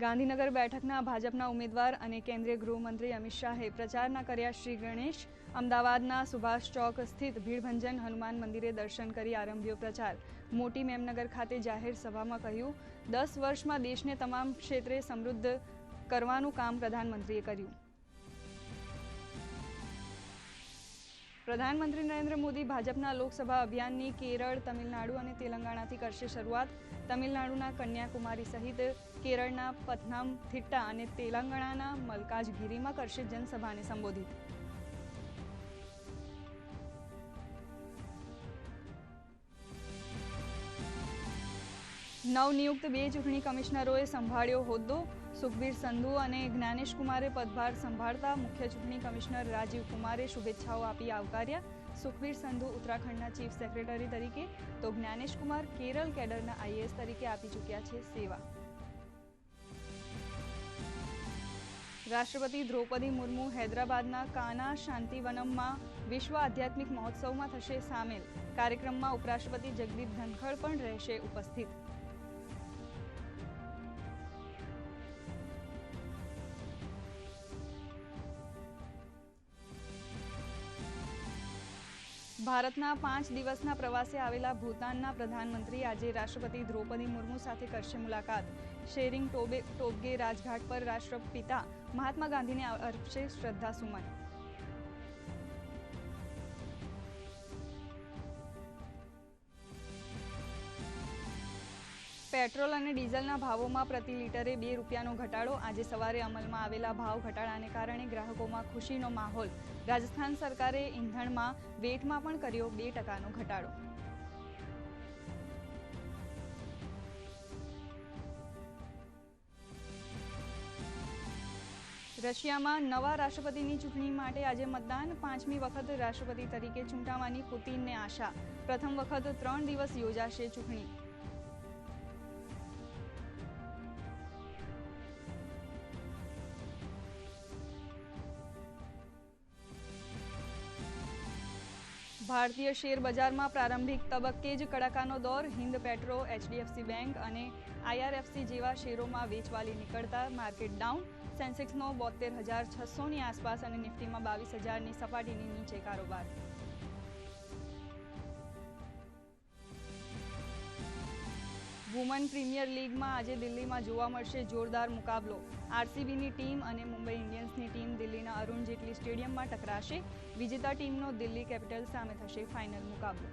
ગાંધીનગર બેઠકના ભાજપના ઉમેદવાર અને કેન્દ્રીય ગૃહમંત્રી અમિત શાહે પ્રચારના કર્યા શ્રી ગણેશ. અમદાવાદના સુભાષ ચોક સ્થિત ભીડભંજન હનુમાન મંદિરે દર્શન કરી આરંભ્યો પ્રચાર. મોટી મેમનગર ખાતે જાહેર સભામાં કહ્યું, દસ વર્ષમાં દેશને તમામ ક્ષેત્રે સમૃદ્ધ કરવાનું કામ પ્રધાનમંત્રીએ કર્યું. પ્રધાનમંત્રી નરેન્દ્ર મોદી ભાજપના લોકસભા અભિયાનની કેરળ, તમિલનાડુ અને તેલંગાણાથી કરશે શરૂઆત. તમિલનાડુના કન્યાકુમારી સહિત કેરળના પથનામથિટ્ટા અને તેલંગાણાના મલકાજગીરીમાં કરશે જનસભાને સંબોધિત. નવનિયુક્ત બે ચૂંટણી કમિશનરોએ સંભાળ્યો હોદ્દો. સુખબીર સંધુ અને જ્ઞાનેશ કુમારે પદભાર સંભાળતા મુખ્ય ચૂંટણી કમિશનર રાજીવ કુમારે શુભેચ્છાઓ આપી આવકાર્યા. સુખબીર સંધુ ઉત્તરાખંડના ચીફ સેક્રેટરી તરીકે, તો જ્ઞાનેશ કુમાર કેરળ કેડરના આઈએએસ તરીકે આપી ચૂક્યા છે સેવા. રાષ્ટ્રપતિ દ્રૌપદી મુર્મુ હૈદરાબાદના કાના શાંતિવનમમાં વિશ્વ આધ્યાત્મિક મહોત્સવમાં થશે સામેલ. કાર્યક્રમમાં ઉપરાષ્ટ્રપતિ જગદીપ ધનખડ પણ રહેશે ઉપસ્થિત. ભારતના પાંચ દિવસના પ્રવાસે આવેલા ભૂતાનના પ્રધાનમંત્રી આજે રાષ્ટ્રપતિ દ્રૌપદી મુર્મુ સાથે કરશે મુલાકાત. શેરિંગ ટોબે ટોબગે રાજઘાટ પર રાષ્ટ્રપિતા મહાત્મા ગાંધીને અર્પશે શ્રદ્ધાસુમન. પેટ્રોલ અને ડીઝલના ભાવોમાં પ્રતિ લીટરે બે રૂપિયાનો ઘટાડો. આજે સવારે અમલમાં આવેલા ભાવ ઘટાડાને કારણે ગ્રાહકોમાં ખુશીનો માહોલ. રાજસ્થાન સરકારે ઇંધણમાં વેટમાં પણ કર્યો બે ટકાનો ઘટાડો. રશિયામાં નવા રાષ્ટ્રપતિની ચૂંટણી માટે આજે મતદાન. પાંચમી વખત રાષ્ટ્રપતિ તરીકે ચૂંટાવાની પુતિનને આશા. પ્રથમ વખત ત્રણ દિવસ યોજાશે ચૂંટણી. ભારતીય શેર બજારમાં પ્રારંભિક તબક્કે જ કડાકાનો દોર હિન્દ પેટ્રો, એચડીએફસી બેંક અને આઈઆરએફસી જેવા શેરોમાં વેચવાલી નીકળતા માર્કેટ ડાઉન. સેન્સેક્સનો બોતેર હજાર છસોની આસપાસ અને નિફ્ટીમાં બાવીસ હજારની સપાટીની નીચે કારોબાર. વુમન પ્રીમિયર લીગમાં આજે દિલ્હીમાં જોવા મળશે જોરદાર મુકાબલો. આરસીબીની ટીમ અને મુંબઈ ઇન્ડિયન્સની ટીમ દિલ્હીના અરુણ જેટલી સ્ટેડિયમમાં ટકરાશે. વિજેતા ટીમનો દિલ્હી કેપિટલ્સ સામે થશે ફાઇનલ મુકાબલો.